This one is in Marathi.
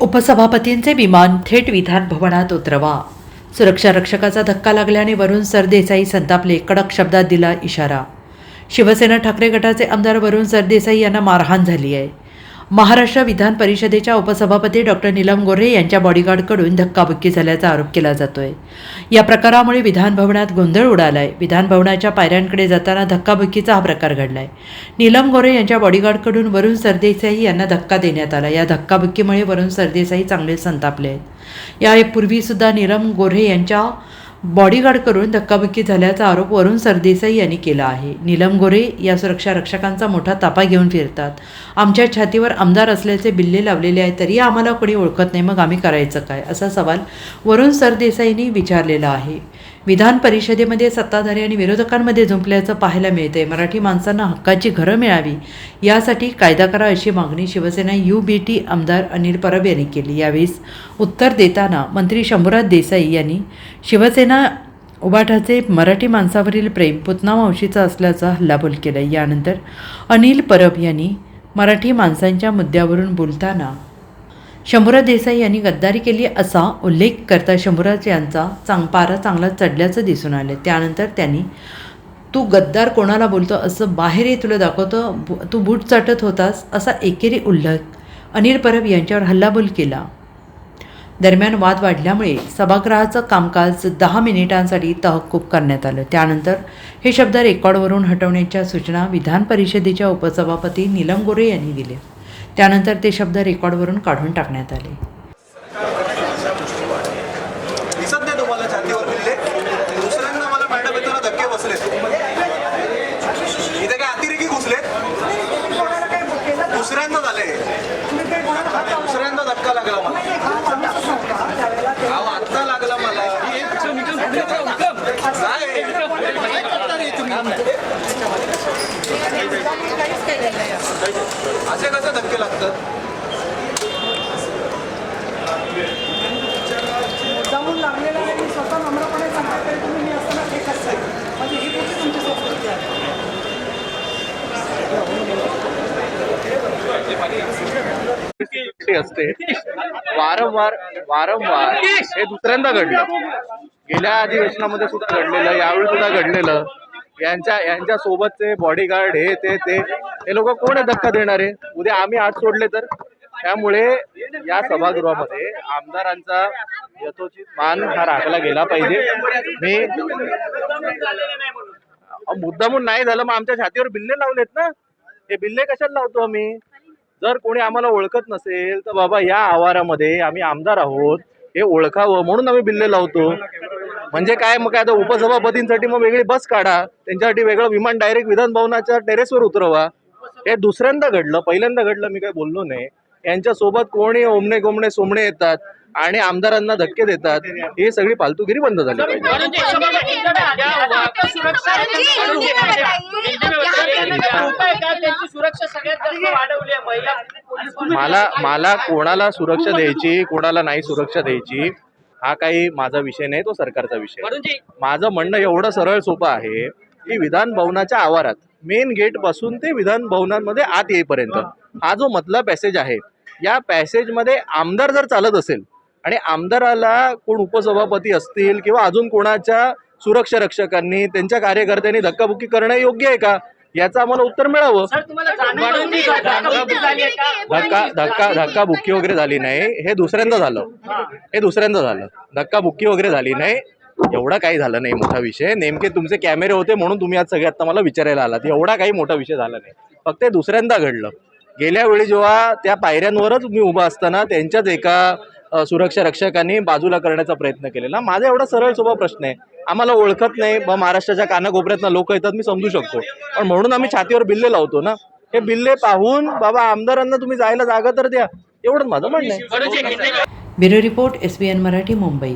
उपसभापतींचे विमान थेट विधान भवनात उतरवा. सुरक्षा रक्षकाचा धक्का लागल्याने वरुण सरदेसाई संतापले कडक शब्दात दिला इशारा. शिवसेना ठाकरे गटाचे आमदार वरुण सरदेसाई यांना मारहाण झाली आहे महाराष्ट्र विधान परिषदेच्या उपसभापती डॉक्टर नीलम गोऱ्हे यांच्या बॉडीगार्डकडून धक्काबुक्की झाल्याचा आरोप केला जातोय. या प्रकारामुळे विधानभवनात गोंधळ उडालाय. विधानभवनाच्या पायऱ्यांकडे जाताना धक्काबुक्कीचा हा प्रकार घडलाय. नीलम गोरे यांच्या बॉडीगार्डकडून वरुण सरदेसाई यांना धक्का देण्यात आला. या धक्काबुक्कीमुळे वरुण सरदेसाई चांगले संतापले आहेत. यापूर्वीसुद्धा नीलम गोरे यांच्या बॉडीगार्ड करून धक्काबुक्की झाल्याचा आरोप वरुण सरदेसाई यांनी केला आहे. नीलम गोरे या सुरक्षा रक्षकांचा मोठा तापा घेऊन फिरतात. आमच्या छातीवर आमदार असल्याचे बिल्ले लावलेले आहे तरी आम्हाला कोणी ओळखत नाही मग आम्ही करायचं काय? असा सवाल वरुण सरदेसाईंनी विचारलेला आहे. विधान परिषदेमध्ये सत्ताधारी आणि विरोधकांमध्ये झुंपल्याचं पाहायला मिळतंय. मराठी माणसांना हक्काची घरं मिळावी यासाठी कायदा करा अशी मागणी शिवसेना यू बी टी आमदार अनिल परब यांनी केली. यावेळेस उत्तर देताना मंत्री शंभूराज देसाई यांनी शिवसेना उबाठाचे मराठी माणसावरील प्रेम पुतना मावशीचं असल्याचा हल्लाबोल केला यानंतर अनिल परब यांनी मराठी माणसांच्या मुद्द्यावरून बोलताना शंभूराज देसाई यांनी गद्दारी केली असा उल्लेख करता शंभूराज यांचा चांग पारा चांगला चढल्याचं दिसून आलं. त्यानंतर त्यांनी तू गद्दार कोणाला बोलतो असं बाहेर ये तुला दाखवतो? बु- तू बूट चाटत होतास असा एकेरी उल्लेख अनिल परब यांच्यावर हल्लाबोल केला. दरम्यान वाद वाढल्यामुळे सभागृहाचं कामकाज दहा मिनिटांसाठी तहकूब करण्यात आलं. त्यानंतर हे शब्द रेकॉर्डवरून हटवण्याच्या सूचना विधान परिषदेच्या उपसभापती नीलम गोरे यांनी दिल्या. त्यानंतर ते शब्द रेकॉर्डवरून काढून टाकण्यात आले. दिसत नाही तुम्हाला छातीवर बिल्ले दुसऱ्यांदा मला मॅडम येताना धक्के बसलेत इथे काय अतिरेकी घुसलेत? दुसऱ्यांदा झाले. दुसऱ्यांदा धक्का लागला मला. आत्ता लागला मला. काय? असे कसे धक्के लागतात? मुद्दामून लागलेला आहे. मी स्वतः नम्रपणे सांगतो तरी तुम्ही मी असताना हे कसं आहे म्हणजे ही कुठली तुमची संस्कृती आहे. ती असते. वारंवार वारंवार हे दुसऱ्यांदा घडलं. गेल्या अधिवेशनामध्ये सुद्धा घडलेलं यावेळी सुद्धा घडलेलं. यांच्या यांच्या सोबतचे बॉडीगार्ड हे ते ते हे लोक कोण आहे धक्का देणारे? उद्या आम्ही आत सोडले तर? त्यामुळे या सभागृहामध्ये आमदारांचा यथोचित मान हा राखला गेला पाहिजे. मी मुद्दामून नाही झालं मग आमच्या छातीवर बिल्ले लावलेत ना? हे बिल्ले कशाला लावतो आम्ही? जर कोणी आम्हाला ओळखत नसेल तर बाबा या आवारामध्ये आम्ही आमदार आहोत. हे ओळखावं म्हणून आम्ही बिल्ले लावतो. म्हणजे काय मग काय आता उपसभापतींसाठी मग वेगळी बस काढा. त्यांच्यासाठी वेगळं विमान डायरेक्ट विधान भवनाच्या टेरेसवर उतरवा. हे दुसऱ्यांदा घडलं पहिल्यांदा घडलं मी काय बोललो नाही. यांच्या सोबत कोणी ओमणे गोमणे सोमणे येतात आणि आमदारांना धक्के देतात. ही सगळी फालतूगिरी बंद झाली पाहिजे. मला मला कोणाला सुरक्षा द्यायची कोणाला नाही सुरक्षा द्यायची हा काही माझा विषय नाही तो सरकारचा विषय. माझं म्हणणं एवढं सरळ सोपं आहे की विधान भवनाच्या आवारात मेन गेटपासून ते विधान भवनांमध्ये आत येईपर्यंत हा. जो मधला पॅसेज आहे या पॅसेजमध्ये आमदार जर चालत असेल आणि आमदाराला कोण उपसभापती असतील किंवा अजून कोणाच्या सुरक्षा रक्षकांनी त्यांच्या कार्यकर्त्यांनी धक्काबुक्की करणं योग्य आहे का? याचं आम्हाला उत्तर मिळावं. धक्का धक्का धक्का बुक्की वगैरे झाली नाही. हे दुसऱ्यांदा झालं. हे. दुसऱ्यांदा झालं. धक्का बुक्की वगैरे झाली नाही. एवढा काही झालं नाही मोठा विषय. नेमके तुमचे कॅमेरे होते म्हणून तुम्ही आज सगळे आता मला विचारायला आलात. एवढा काही मोठा विषय झाला नाही. फक्त हे दुसऱ्यांदा घडलं. गेल्या वेळी जेव्हा त्या पायऱ्यांवरच मी उभा असताना त्यांच्याच एका सुरक्षा रक्षकांनी बाजूला करण्याचा प्रयत्न केलेला. माझा एवढा सरळ सोपा प्रश्न आहे. आम्हाला ओळखत नाही. बा महाराष्ट्राच्या कानाकोपऱ्यातनं लोक येतात मी समजू शकतो. पण म्हणून आम्ही छातीवर बिल्ले लावतो ना. हे बिल्ले पाहून बाबा आमदारांना तुम्ही जायला जागा तर द्या. एवढंच माझं म्हणणं आहे. Bureau report S Marathi Mumbai.